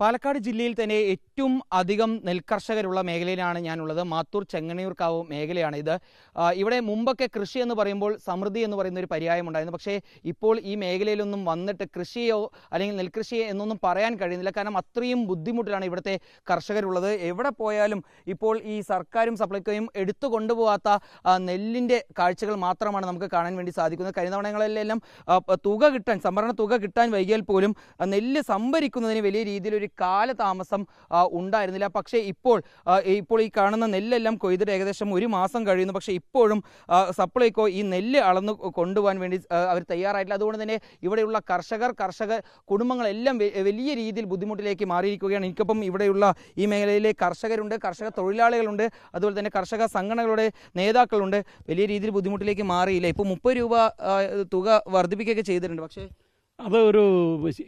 പാലക്കാട് ജില്ലയിൽ തന്നെ ഏറ്റവും അധികം നെൽകർഷകരുള്ള മേഖലയിലാണ് ഞാനുള്ളത്. മാത്തൂർ ചെങ്ങണിയൂർക്കാവ് മേഖലയാണ് ഇത്. ഇവിടെ മുമ്പൊക്കെ കൃഷി എന്ന് പറയുമ്പോൾ സമൃദ്ധി എന്ന് പറയുന്ന ഒരു പര്യായം ഉണ്ടായിരുന്നു. പക്ഷേ ഇപ്പോൾ ഈ മേഖലയിലൊന്നും വന്നിട്ട് കൃഷിയോ അല്ലെങ്കിൽ നെൽകൃഷിയോ എന്നൊന്നും പറയാൻ കഴിയുന്നില്ല. കാരണം അത്രയും ബുദ്ധിമുട്ടിലാണ് ഇവിടുത്തെ കർഷകരുള്ളത്. എവിടെ പോയാലും ഇപ്പോൾ ഈ സർക്കാരും സപ്ലൈക്കോയും എടുത്തു കൊണ്ടുപോകാത്ത നെല്ലിന്റെ കാഴ്ചകൾ മാത്രമാണ് നമുക്ക് കാണാൻ വേണ്ടി സാധിക്കുന്നത്. കഴിഞ്ഞ തുക കിട്ടാൻ സംഭരണ തുക കിട്ടാൻ വൈകിയാൽ പോലും നെല്ല് സംഭരിക്കുന്നതിന് വലിയ രീതിയിൽ ഒരു കാലതാമസം ഉണ്ടായിരുന്നില്ല. പക്ഷേ ഇപ്പോൾ ഇപ്പോൾ ഈ കാണുന്ന നെല്ലെല്ലാം കൊയ്തിട്ട് ഏകദേശം ഒരു മാസം കഴിയുന്നു. പക്ഷേ ഇപ്പോഴും സപ്ലൈകോ ഈ നെല്ല് അളന്ന് കൊണ്ടുപോകാൻ വേണ്ടി അവർ തയ്യാറായിട്ടില്ല. അതുകൊണ്ട് തന്നെ ഇവിടെയുള്ള കർഷകർ കർഷക കുടുംബങ്ങളെല്ലാം വലിയ രീതിയിൽ ബുദ്ധിമുട്ടിലേക്ക് മാറിയിരിക്കുകയാണ്. എനിക്കൊപ്പം ഇവിടെയുള്ള ഈ മേഖലയിലെ കർഷകരുണ്ട് കർഷക തൊഴിലാളികളുണ്ട്. അതുപോലെ തന്നെ കർഷക സംഘടനകളുടെ നേതാക്കളുണ്ട്. വലിയ രീതിയിൽ ബുദ്ധിമുട്ടിലേക്ക് മാറിയില്ല. ഇപ്പോൾ മുപ്പത് രൂപ തുക വർദ്ധിപ്പിക്കുകയൊക്കെ ചെയ്തിട്ടുണ്ട്. പക്ഷേ അത് ഒരു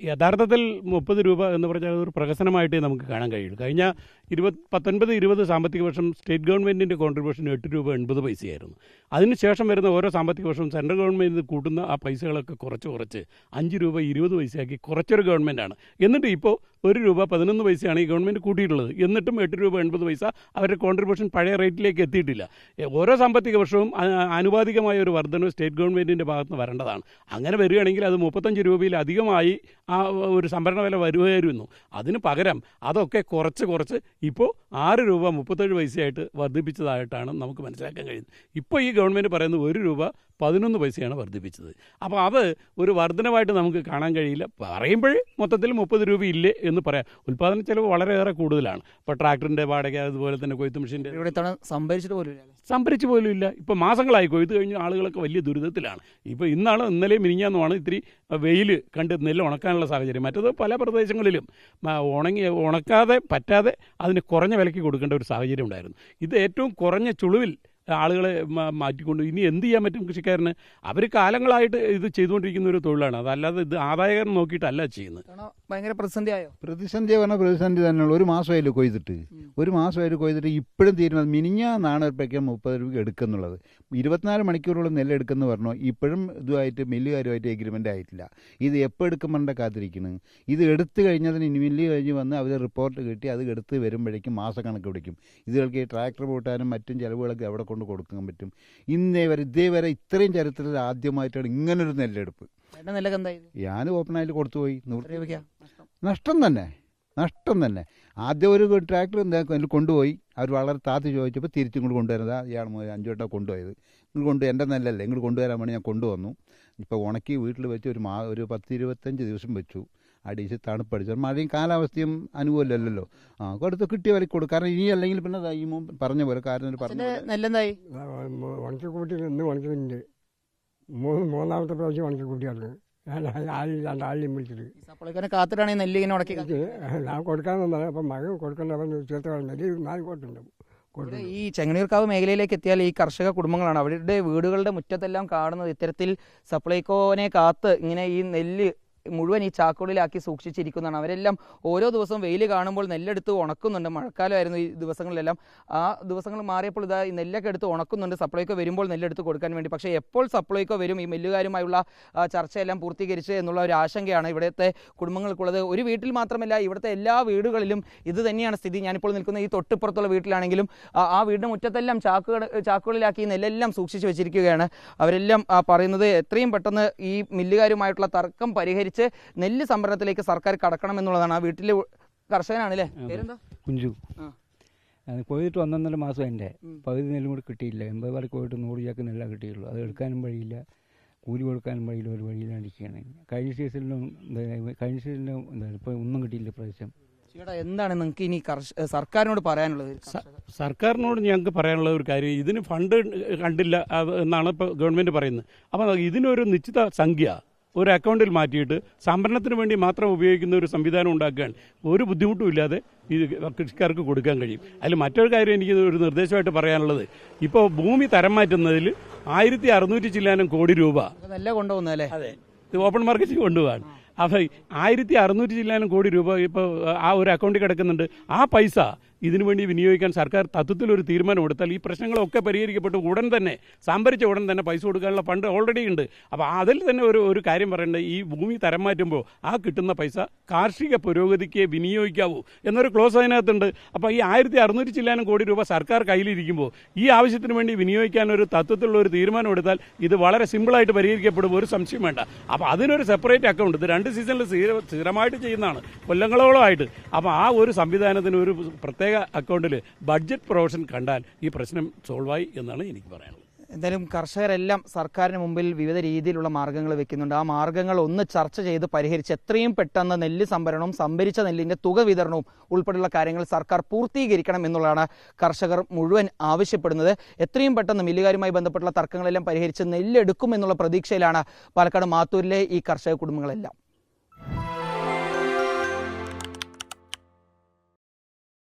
യഥാർത്ഥത്തിൽ മുപ്പത് രൂപ എന്ന് പറഞ്ഞാൽ ഒരു പ്രഹസനമായിട്ടേ നമുക്ക് കാണാൻ കഴിയുള്ളൂ. കഴിഞ്ഞ ഇരുപത് പത്തൊൻപത് ഇരുപത് സാമ്പത്തിക വർഷം സ്റ്റേറ്റ് ഗവൺമെന്റിന്റെ കോൺട്രിബ്യൂഷൻ എട്ട് രൂപ എൺപത് പൈസയായിരുന്നു. അതിനുശേഷം വരുന്ന ഓരോ സാമ്പത്തിക വർഷവും സെൻട്രൽ ഗവൺമെന്റ് കൂട്ടുന്ന ആ പൈസകളൊക്കെ കുറച്ച് കുറച്ച് അഞ്ച് രൂപ ഇരുപത് പൈസയാക്കി കുറച്ചൊരു ഗവൺമെന്റാണ് എന്നിട്ട് ഇപ്പോൾ ഒരു രൂപ പതിനൊന്ന് പൈസയാണ് ഈ ഗവൺമെന്റ് കൂട്ടിയിട്ടുള്ളത്. എന്നിട്ടും എട്ട് രൂപ എൺപത് പൈസ അവരുടെ കോൺട്രിബ്യൂഷൻ പഴയ റേറ്റിലേക്ക് എത്തിയിട്ടില്ല. ഓരോ സാമ്പത്തിക വർഷവും ആനുപാതികമായ ഒരു വർധനവ് സ്റ്റേറ്റ് ഗവൺമെന്റിന്റെ ഭാഗത്ത് വരേണ്ടതാണ്. അങ്ങനെ വരികയാണെങ്കിൽ അത് മുപ്പത്തഞ്ച് രൂപയിൽ അധികമായി ആ ഒരു സംഭരണ വില വരുമായിരുന്നു. അതിന് പകരം അതൊക്കെ കുറച്ച് കുറച്ച് ഇപ്പോൾ ആറ് രൂപ മുപ്പത്തേഴ് പൈസയായിട്ട് വർദ്ധിപ്പിച്ചതായിട്ടാണ് നമുക്ക് മനസ്സിലാക്കാൻ കഴിയുന്നത്. ഇപ്പോൾ ഈ ഗവൺമെന്റ് പറയുന്നത് ഒരു രൂപ പതിനൊന്ന് പൈസയാണ് വർദ്ധിപ്പിച്ചത്. അപ്പോൾ അത് ഒരു വർധനമായിട്ട് നമുക്ക് കാണാൻ കഴിയില്ല. പറയുമ്പോൾ മൊത്തത്തിൽ മുപ്പത് രൂപ ഇല്ലേ എന്ന് പറയാം. ഉൽപ്പാദന ചെലവ് വളരെയേറെ കൂടുതലാണ്. ഇപ്പോൾ ട്രാക്ടറിന്റെ വാടക അതുപോലെ തന്നെ കൊയ്ത്ത് മെഷീന്റെ ഇവിടെ ഇത്തവണ സംഭരിച്ചിട്ട് പോലും സംഭരിച്ചു പോലും ഇല്ല. ഇപ്പോൾ മാസങ്ങളായി കൊയ്ത്ത് കഴിഞ്ഞ ആളുകളൊക്കെ വലിയ ദുരിതത്തിലാണ്. ഇപ്പോൾ ഇന്നാണ് ഇന്നലെ മിനിഞ്ഞാന്നുമാണ് ഇത്തിരി വെയിൽ കണ്ട് നെല്ല് ഉണക്കാനുള്ള സാഹചര്യം. മറ്റത് പല പ്രദേശങ്ങളിലും ഉണങ്ങി ഉണക്കാതെ പറ്റാതെ അതിന് കുറഞ്ഞ വിലയ്ക്ക് കൊടുക്കേണ്ട ഒരു സാഹചര്യം ഉണ്ടായിരുന്നു. ഇത് ഏറ്റവും കുറഞ്ഞ ചുളിവിൽ ആളുകളെ മാറ്റിക്കൊണ്ട് ഇനി എന്ത് ചെയ്യാൻ പറ്റും കൃഷിക്കാരന്? അവർ കാലങ്ങളായിട്ട് ഇത് ചെയ്തുകൊണ്ടിരിക്കുന്ന ഒരു തൊഴിലാണ്. അതല്ലാതെ ഇത് ആദായകരം നോക്കിയിട്ടല്ല ചെയ്യുന്നത്. ഭയങ്കര പ്രതിസന്ധി ആയോ പ്രതിസന്ധി പറഞ്ഞാൽ പ്രതിസന്ധി തന്നെയുള്ളൂ. ഒരു മാസമായാലും കൊയ്തിട്ട്. ഒരു മാസമായാലും കൊയ്തിട്ട് ഇപ്പോഴും തീരുമാനം മിനിഞ്ഞാന്നാണ് ഒരു പാക്കറ്റ് മുപ്പത് രൂപ എടുക്കുന്നുള്ളത്. ഇരുപത്തിനാല് മണിക്കൂറോളം നെല്ല് എടുക്കുന്നു പറഞ്ഞു ഇപ്പോഴും ഇതുമായിട്ട് മില്ലുകാരുമായിട്ട് എഗ്രിമെന്റ് ആയിട്ടില്ല. ഇത് എപ്പോൾ എടുക്കുമ്പോണ്ട കാത്തിരിക്കുന്നു ഇത് എടുത്തു കഴിഞ്ഞതിന് ഇനി മില്ല് കഴിഞ്ഞ് വന്ന് അവർ റിപ്പോർട്ട് കിട്ടി അത് എടുത്ത് വരുമ്പോഴേക്കും മാസക്കണക്ക് പിടിക്കും. ഇതുകൾക്ക് ഈ ട്രാക്ടർ പൂട്ടാനും മറ്റും ചിലവുകളൊക്കെ അവിടെ കൊണ്ട് കൊടുക്കാൻ പറ്റും. ഇന്നേ വരെ ഇതേ വരെ ഇത്രയും ചരിത്രത്തിൽ ആദ്യമായിട്ടാണ് ഇങ്ങനൊരു നെല്ലെടുപ്പ്. ഞാൻ ഓപ്പണായിട്ട് കൊടുത്തുപോയി നഷ്ടം? തന്നെ. നഷ്ടം തന്നെ. ആദ്യം ഒരു ട്രാക്ടർ എന്താ അതിൽ കൊണ്ടുപോയി. അവർ വളരെ താത്തി ചോദിച്ചപ്പോൾ തിരിച്ചും കൂടി കൊണ്ടുവരുന്നത് ഇയാൾ മുതൽ അഞ്ചു വട്ടം കൊണ്ടുപോയത്. ഇങ്ങോട്ട് കൊണ്ട് എന്റെ നെല്ലല്ലേ? ഇങ്ങോട്ട് കൊണ്ടുവരാൻ വേണ്ടി ഞാൻ കൊണ്ടുവന്നു. ഇപ്പോൾ ഉണക്കി വീട്ടിൽ വെച്ച് ഒരു മാ ഒരു പത്ത് ഇരുപത്തഞ്ച് ദിവസം വെച്ചു. അടിച്ച്. തണുപ്പടിച്ചു മഴയും കാലാവസ്ഥയും അനുകൂലമല്ലല്ലോ. ആ കൊടുത്ത് കിട്ടിയ വിലക്ക് കൊടുക്കും. കാരണം ഇനി അല്ലെങ്കിൽ പിന്നെ ദാ ഈ പറഞ്ഞ പോലെ കാരണം പറഞ്ഞ നെല്ലെന്തായി? ഉണക്കിക്കൂട്ടി ഇന്ന് ഉണക്കുന്നുണ്ട് മൂന്ന് മൂന്നാമത്തെ പ്രാവശ്യം ഉണക്കിക്കൂട്ടിയാണ് ആളിനെയും വിളിച്ചത് ഈ സപ്ലൈക്കോനെ കാത്തിട്ടാണ് ഈ നെല്ല് ഇങ്ങനെ എനിക്ക് ഞാൻ കൊടുക്കാൻ വന്നത് അപ്പം മഴ കൊടുക്കണ്ടവൻ ചേർത്ത് നെല്ല് നാല് കോട്ടുണ്ട്. ഇവിടെ കൊടുത്തു ഈ ചെങ്ങനീർക്കാവ് മേഖലയിലേക്ക് എത്തിയാൽ ഈ കർഷക കുടുംബങ്ങളാണ്. അവരുടെ വീടുകളുടെ മുറ്റത്തെല്ലാം കാണുന്നത് ഇത്തരത്തിൽ സപ്ലൈകോനെ കാത്ത് ഇങ്ങനെ ഈ നെല്ല് മുഴുവൻ ഈ ചാക്കുകളിലാക്കി സൂക്ഷിച്ചിരിക്കുന്നതാണ്. അവരെല്ലാം ഓരോ ദിവസവും വെയിൽ കാണുമ്പോൾ നെല്ലെടുത്ത് ഉണക്കുന്നുണ്ട്. മഴക്കാലമായിരുന്നു ഈ ദിവസങ്ങളിലെല്ലാം. ആ ദിവസങ്ങൾ മാറിയപ്പോൾ ഇതാ ഈ നെല്ലൊക്കെ എടുത്ത് ഉണക്കുന്നുണ്ട്. സപ്ലൈക്കോ വരുമ്പോൾ നെല്ലെടുത്ത് കൊടുക്കാൻ വേണ്ടി. പക്ഷേ എപ്പോൾ സപ്ലൈക്കോ വരും ഈ മില്ലുകാരുമായുള്ള ചർച്ചയെല്ലാം പൂർത്തീകരിച്ച് എന്നുള്ള ഒരു ആശങ്കയാണ് ഇവിടുത്തെ കുടുംബങ്ങൾക്കുള്ളത്. ഒരു വീട്ടിൽ മാത്രമല്ല ഇവിടുത്തെ എല്ലാ വീടുകളിലും ഇത് തന്നെയാണ് സ്ഥിതി. ഞാനിപ്പോൾ നിൽക്കുന്ന ഈ തൊട്ടിപ്പുറത്തുള്ള വീട്ടിലാണെങ്കിലും ആ വീടിന്റെ മുറ്റത്തെല്ലാം ചാക്കുകൾ ചാക്കുകളിലാക്കി നെല്ലെല്ലാം സൂക്ഷിച്ചു വെച്ചിരിക്കുകയാണ്. അവരെല്ലാം പറയുന്നത് എത്രയും പെട്ടെന്ന് ഈ മില്ലുകാരുമായിട്ടുള്ള തർക്കം പരിഹരിച്ച് നെല്ല് സംഭരണത്തിലേക്ക് സർക്കാർ കടക്കണം എന്നുള്ളതാണ്. ആ വീട്ടിലെ കർഷകനാണല്ലേ? കുഞ്ചു. പോയിട്ട് ഒന്നൊന്നര മാസം എന്റെ. പകുതി നെല്ലും കൂടി കിട്ടിയില്ല. എൺപത് വരെ പോയിട്ട് നൂറ് ചാക്ക് നെല്ല കിട്ടിയുള്ളൂ. അത് എടുക്കാനും വഴിയില്ല. കൂലി കൊടുക്കാനും വഴിയില്ല. ഒരു വഴിയിലാണ്ടിരിക്കുകയാണ് കഴിഞ്ഞ സീസണിലും കഴിഞ്ഞ സീസണിലും എന്താ ഇപ്പോൾ ഒന്നും കിട്ടിയില്ല പ്രാവശ്യം ചേട്ടാ എന്താണ് നിങ്ങൾക്ക് ഇനി സർക്കാരിനോട് പറയാനുള്ളത്? സർക്കാരിനോട് ഞങ്ങൾക്ക് പറയാനുള്ള ഒരു കാര്യം ഇതിന് ഫണ്ട് കണ്ടില്ല എന്നാണ് ഇപ്പോൾ ഗവൺമെന്റ് പറയുന്നത്. അപ്പോൾ ഇതിനൊരു നിശ്ചിത സംഖ്യ ഒരു അക്കൗണ്ടിൽ മാറ്റിയിട്ട് സംഭരണത്തിന് വേണ്ടി മാത്രം ഉപയോഗിക്കുന്ന ഒരു സംവിധാനം ഉണ്ടാക്കാൻ ഒരു ബുദ്ധിമുട്ടും ഇല്ലാതെ ഇത് കൃഷിക്കാർക്ക് കൊടുക്കാൻ കഴിയും. അതിൽ മറ്റൊരു കാര്യം എനിക്ക് ഒരു നിർദ്ദേശമായിട്ട് പറയാനുള്ളത്. ഇപ്പോൾ ഭൂമി തരം മാറ്റുന്നതിൽ ആയിരത്തി അറുന്നൂറ്റി ചില്ലാനം കോടി രൂപ നെല്ല കൊണ്ടുപോകുന്നല്ലേ അതെ. ഇത് ഓപ്പൺ മാർക്കറ്റിൽ കൊണ്ടുപോകാൻ അപ്പോൾ ആയിരത്തി അറുന്നൂറ്റി ചില്ലാനം കോടി രൂപ ഇപ്പോൾ ആ ഒരു അക്കൗണ്ടിൽ കിടക്കുന്നുണ്ട്. ആ പൈസ ഇതിനുവേണ്ടി വിനിയോഗിക്കാൻ സർക്കാർ തത്വത്തിൽ ഒരു തീരുമാനം എടുത്താൽ ഈ പ്രശ്നങ്ങളൊക്കെ പരിഹരിക്കപ്പെട്ട് ഉടൻ തന്നെ സംഭരിച്ച ഉടൻ തന്നെ പൈസ കൊടുക്കാനുള്ള ഫണ്ട് ഓൾറെഡി ഉണ്ട്. അപ്പോൾ അതിൽ തന്നെ ഒരു ഒരു കാര്യം പറയേണ്ടത് ഈ ഭൂമി തരം മാറ്റുമ്പോൾ ആ കിട്ടുന്ന പൈസ കാർഷിക പുരോഗതിക്ക് വിനിയോഗിക്കാവൂ എന്നൊരു ക്ലോസ് അതിനകത്തുണ്ട്. അപ്പോൾ ഈ ആയിരത്തി അറുന്നൂറ്റി ചില്ലാനും കോടി രൂപ സർക്കാർ കയ്യിലിരിക്കുമ്പോൾ ഈ ആവശ്യത്തിന് വേണ്ടി വിനിയോഗിക്കാൻ ഒരു തത്വത്തിലുള്ള ഒരു തീരുമാനം എടുത്താൽ ഇത് വളരെ സിമ്പിളായിട്ട് പരിഹരിക്കപ്പെടും ഒരു സംശയം വേണ്ട. അപ്പോൾ അതിനൊരു സെപ്പറേറ്റ് അക്കൗണ്ട് ഇത് രണ്ട് സീസണിൽ സ്ഥിര- സ്ഥിരമായിട്ട് ചെയ്യുന്നതാണ് കൊല്ലങ്ങളോളമായിട്ട്. അപ്പോൾ ആ ഒരു സംവിധാനത്തിന് ഒരു പ്രത്യേക അക്കൗണ്ടിൽ ബഡ്ജറ്റ് പ്രൊവിഷൻ കണ്ടാൽ ഈ പ്രശ്നം സോൾവായി എന്നാണ് എനിക്ക് പറയാനുള്ളത്. എന്തായാലും കർഷകരെല്ലാം സർക്കാരിന് മുമ്പിൽ വിവിധ രീതിയിലുള്ള മാർഗങ്ങൾ വെക്കുന്നുണ്ട്. ആ മാർഗങ്ങൾ ഒന്ന് ചർച്ച ചെയ്ത് പരിഹരിച്ച് എത്രയും പെട്ടെന്ന് നെല്ല് സംഭരണവും സംഭരിച്ച നെല്ലിന്റെ തുക വിതരണവും ഉൾപ്പെടെയുള്ള കാര്യങ്ങൾ സർക്കാർ പൂർത്തീകരിക്കണം എന്നുള്ളതാണ് കർഷകർ മുഴുവൻ ആവശ്യപ്പെടുന്നത്. എത്രയും പെട്ടെന്ന് മില്ലുകാരുമായി ബന്ധപ്പെട്ടുള്ള തർക്കങ്ങളെല്ലാം പരിഹരിച്ച് നെല്ലെടുക്കും എന്നുള്ള പ്രതീക്ഷയിലാണ് പാലക്കാട് മാത്തൂരിലെ ഈ കർഷക കുടുംബങ്ങളെല്ലാം.